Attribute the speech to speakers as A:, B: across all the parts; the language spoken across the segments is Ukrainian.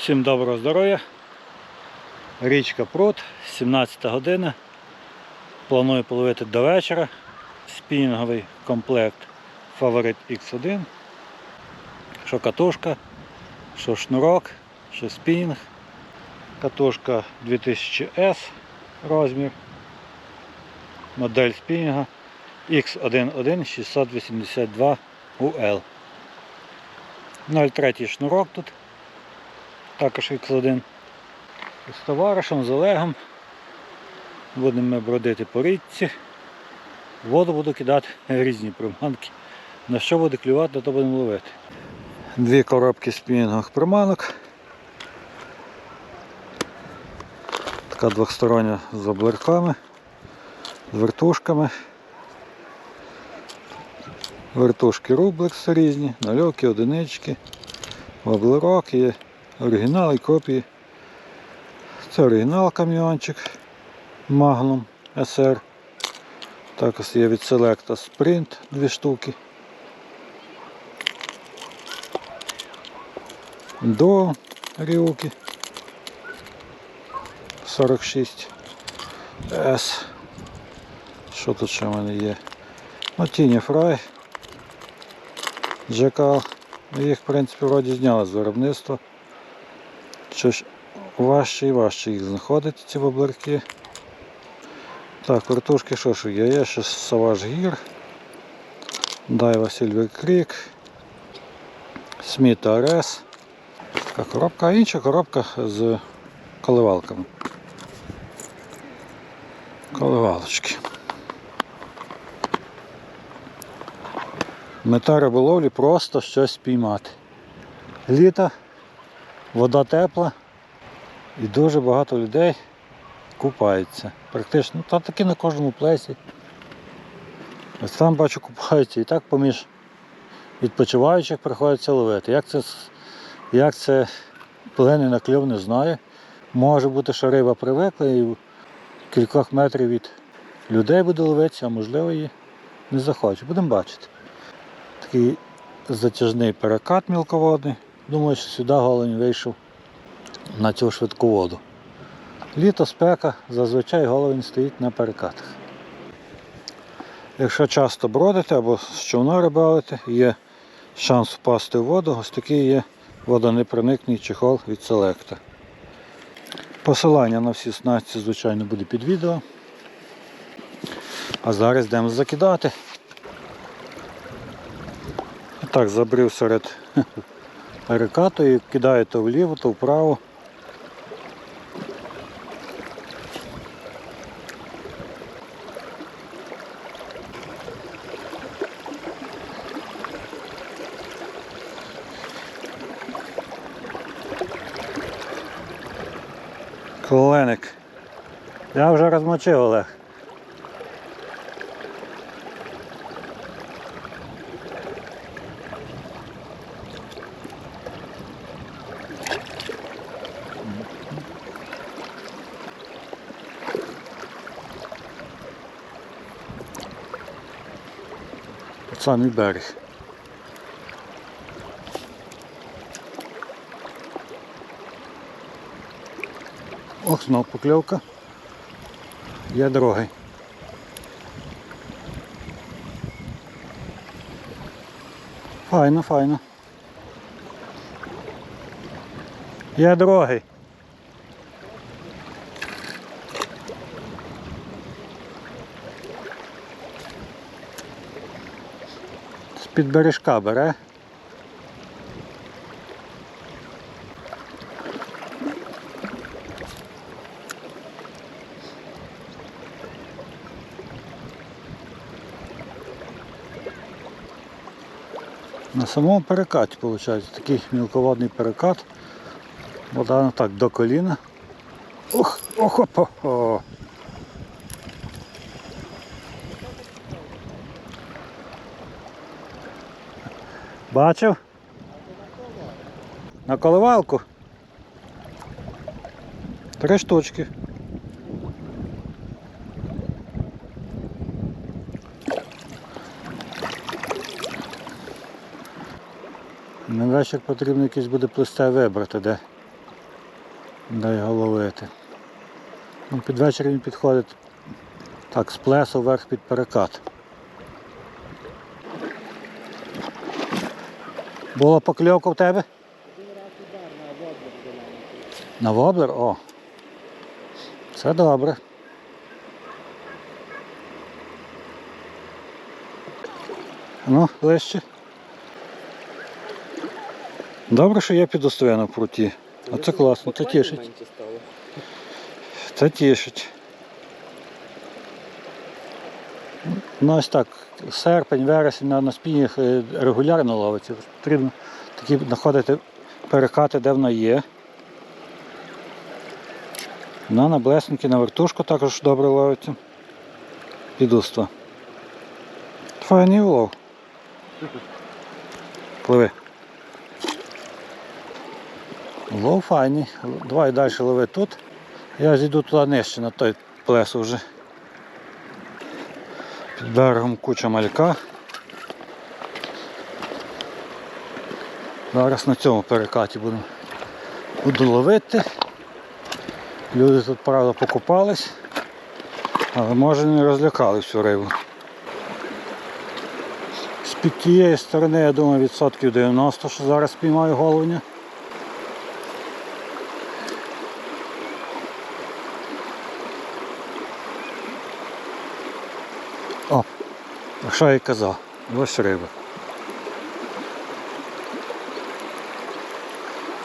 A: Всім доброго здоров'я. Річка Прут, 17 година. Планую половити до вечора. Спінінговий комплект Фаворит X1. Що катушка, що шнурок, що спінінг. Катушка 2000S розмір. Модель спінінга X11 682 UL. 0,3 шнурок тут також X1. З товаришем, з Олегом. Будемо ми бродити по річці. Воду буду кидати різні приманки. На що буде клювати, то будемо ловити. Дві коробки спінінгових приманок. Така двохстороння з облерками, з вертушками. Вертушки рублекс різні, нальоки, одинички, воблерок є оригінал і копії. Це оригінал камйончик Magnum SR. Також є від Selecta Sprint дві штуки. До Ріуки 46 S. Що тут ще в мене є? Ну, Тіні Фрай. Джекал. Їх, в принципі, вроді зняли з виробництва. Що ж важче і важче їх знаходити, ці воблерки. Так, вертушки що ж є? Є ще Savage Гір, Дайва Silver Creek, Сміт RS. Така коробка, а інша коробка з коливалками. Коливалочки. Мета риболовлі просто щось спіймати. Літо, вода тепла і дуже багато людей купаються. Практично, та таки на кожному плесі. Ось там бачу купаються і так поміж відпочиваючих приходиться ловити. Як це, як це вплине на кльов, не знаю. Може бути, що риба привикла і в кількох метрів від людей буде ловитися, а можливо і не захоче. Будемо бачити. Такий затяжний перекат мілководний. Думаю, що сюди голень вийшов на цю швидку воду. Літо спека, зазвичай головень стоїть на перекатах. Якщо часто бродите або з човна рибалите, є шанс впасти в воду, ось такий є водонепроникний чехол від Selecta. Посилання на всі снасті, звичайно, буде під відео. А зараз йдемо закидати. Так, забрив серед перекату і кидаю то вліво, то вправо. Коленик. Я вже розмочив Олег. Самий берег. Ох, знов покльовка. Є другий. Файно, файно. Є другий. З-під бережка бере. На самому перекаті виходить такий мілководний перекат. Вода так до коліна. Ох, ох, ох, ох, Бачив? На коливалку. Три штучки. На вечір потрібно якийсь буде плисте вибрати, де Дай його ловити. Ну, під вечір він підходить так, з плесу вверх під перекат. Була покльовка в тебе? На воблер? О. Це добре. Ну, ближче. Добре, що я підостояно в пруті. А це класно, це тішить. Це тішить. Ну ось так, серпень, вересень на, спінях е, регулярно ловиться. Потрібно такі знаходити перекати, де вона є. Ну, на блесники, на вертушку також добре ловиться. Підуство. Файний улов. Пливи. Лов файний. Давай далі лови тут. Я зійду туди нижче, на той плес уже. Під берегом куча малька. Зараз на цьому перекаті буду, буду ловити. Люди тут, правда, покупались, але може не розлякали всю рибу. З-під тієї сторони, я думаю, відсотків 90, що зараз спіймаю головня. А що я й? Ось риба.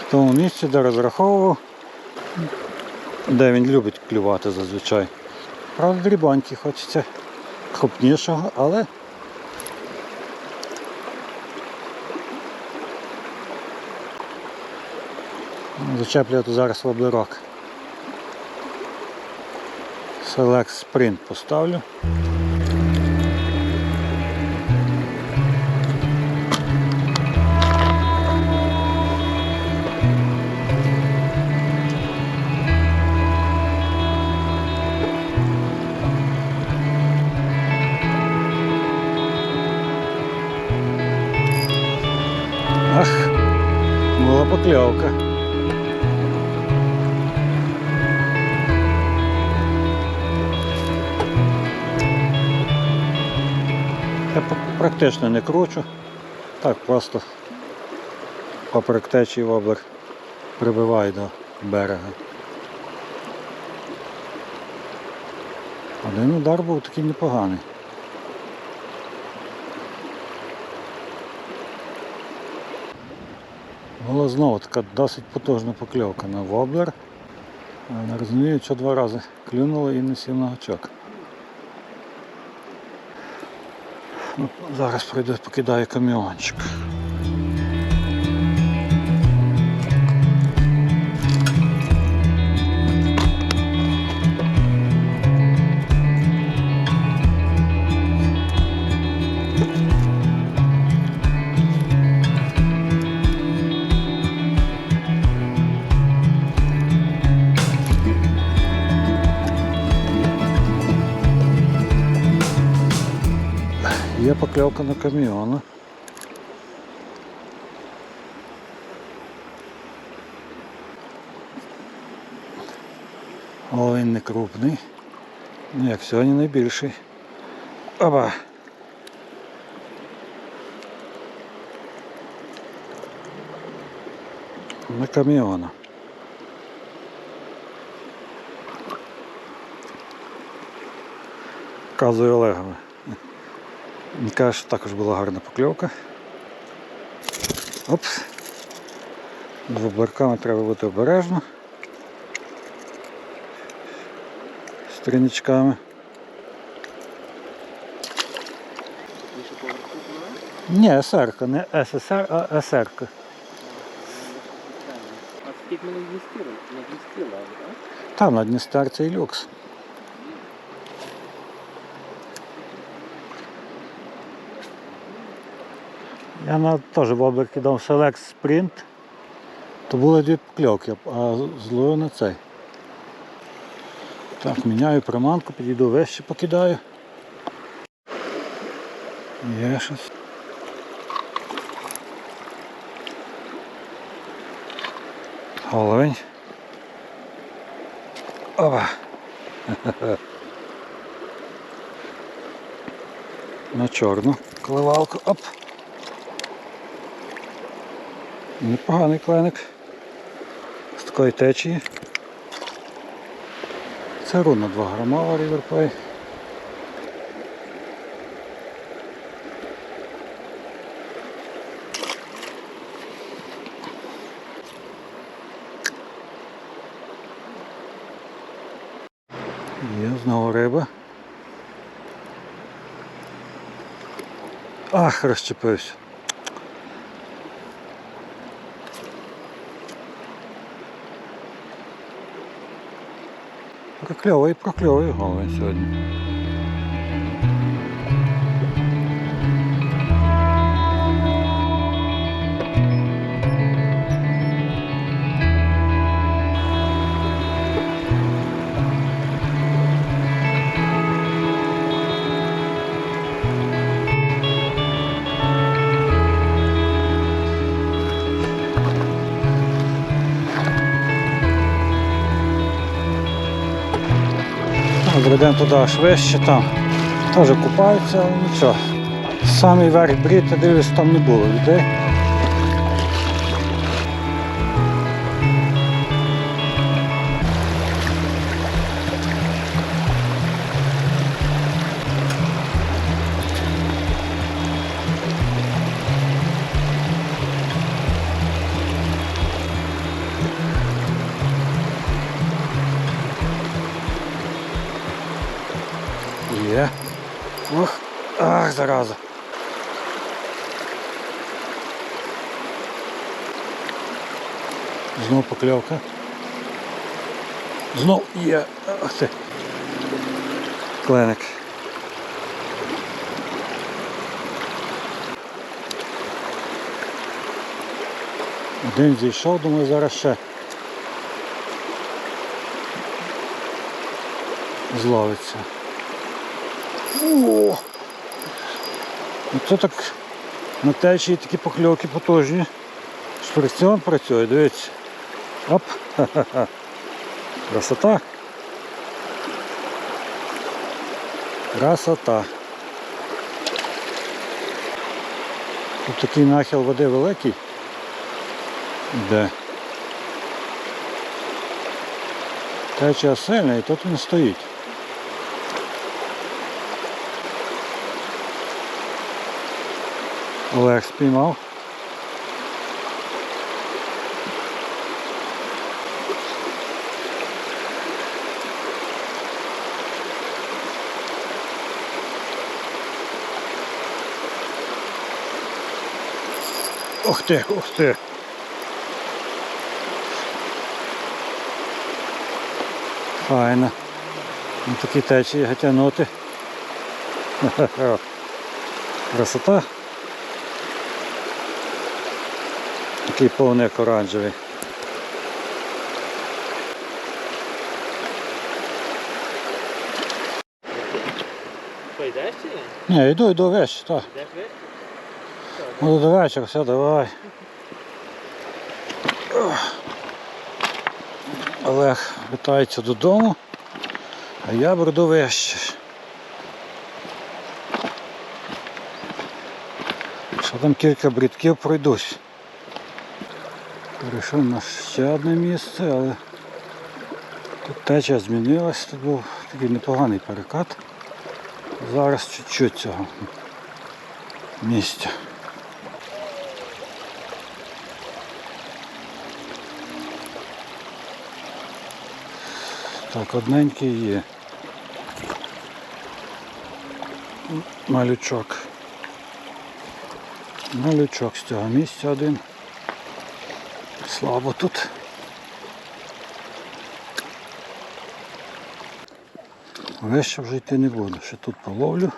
A: В тому місці, де розраховував, де він любить клювати зазвичай. Правда, дрібонькі хочеться крупнішого, але зачеплювати зараз воблерок. Select Sprint поставлю. Покльовка. Я практично не кручу. Так просто поперек течії воблер прибиваю до берега. Один удар був такий непоганий. Була знову така досить потужна покльовка на воблер. Не розумію, що два рази клюнуло і не сів на гачок. Ну, зараз прийде, покидаю каміончик. Є покльовка на каміона. О, він не крупний. Ну, як сьогодні найбільший. Оба. На каміона. Казує Олегове. Він каже, що також була гарна покльовка. Опс. З воблерками треба бути обережно. З
B: пливе?
A: Ні, СРК, не ССР, а СРК.
B: А скільки ми на Дністрі? На Дністрі ловили, так?
A: Там на Дністер цей люкс. Я на теж воблер кидав Select Sprint, то були дві покльовки, а зловив на цей. Так, міняю приманку, підійду вище покидаю. Є щось. Головень. Опа. На чорну коливалку. Оп. Непоганий кленик. З такої течії. Це руна 2 грамова ріверплей. Є знову риба. Ах, розчепився. Прокльовий, прокльовий головень Зайдемо туди аж вище, там теж купаються, але нічого. Самий верх брід, я там не було людей. Є. Ох, ах, зараза. Знов покльовка. Знов є. Ах ти. Кленик. Один зійшов, думаю, зараз ще. Зловиться. О! Це так на течії такі покльовки потужні. Шприцьон працює, дивіться. Оп! Красота. Красота. Тут такий нахил води великий. Де? Течія сильна і тут він стоїть. Олег спіймав. Ух ти, ух ти. Файно. На такі течії гатянути. Красота. Такий повник оранжевий.
B: Що, йдеш чи ні?
A: Ні, йду, йду вещі, так.
B: Йдеш вище?
A: Ну до вечора, все, давай. Олег вітається додому, а я бреду вище. Що там кілька брідків пройдусь. Перейшов на ще одне місце, але тут теча змінилась, тут був такий непоганий перекат. Зараз чуть-чуть цього місця. Так, одненький є. Малючок. Малючок з цього місця один. Слабо тут. Вище вже йти не буду, ще тут половлю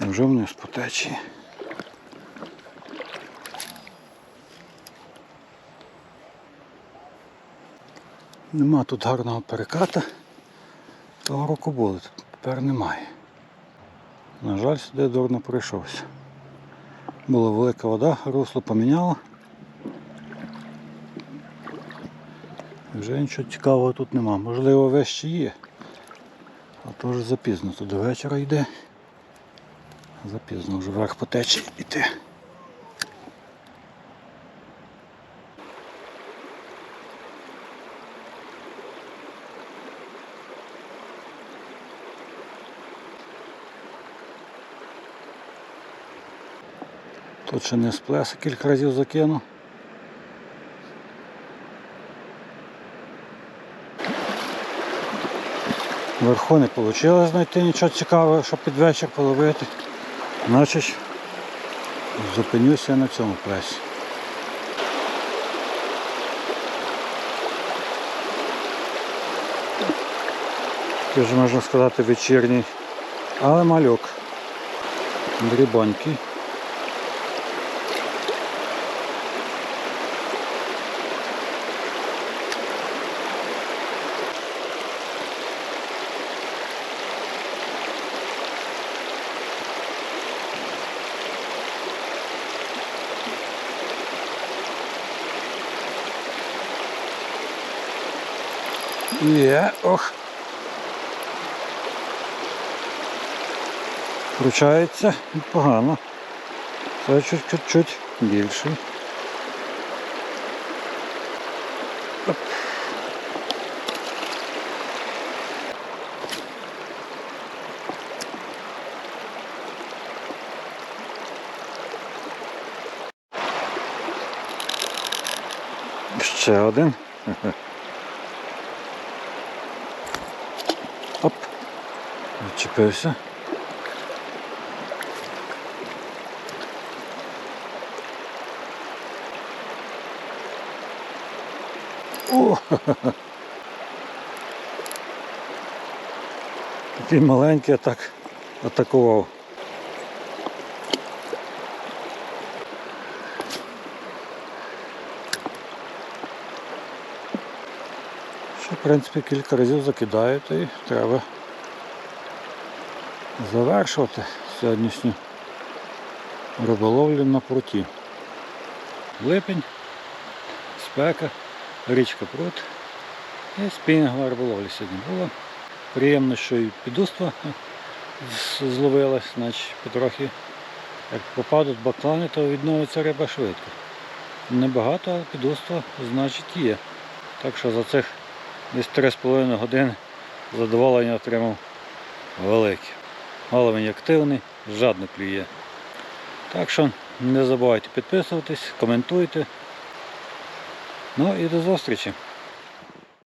A: і вже вниз по течії. Нема тут гарного переката. Того року тут тепер немає. На жаль, сюди дурно прийшовся. Була велика вода, русло поміняло. Вже нічого цікавого тут нема. Можливо, вещі є. А то вже запізно, то до вечора йде. Запізно вже вверх по течії йти. Тут ще не сплес, кілька разів закинув. Вверху не вийшло знайти нічого цікавого, щоб під вечір половити. Значить, зупинюся на цьому. Такий вже можна сказати вечірній, але мальок. Дрібонький. Є, ох. Вручається непогано. Це чуть-чуть більший. Оп. Ще один. Оп. Відчепився. О! Такий маленький так атакував. Ще, в принципі, кілька разів закидаю, то і треба завершувати сьогоднішню риболовлю на пруті. Липень, спека, річка пруд і спінгова риболовля сьогодні була. Приємно, що і підуства з- зловилась, значить потрохи як попадуть баклани, то відновиться риба швидко. Небагато, але підуства значить є. Так що за цих десь 3,5 години задоволення отримав велике. Головень активний, жадно клює. Так що не забувайте підписуватись, коментуйте. Ну і до зустрічі!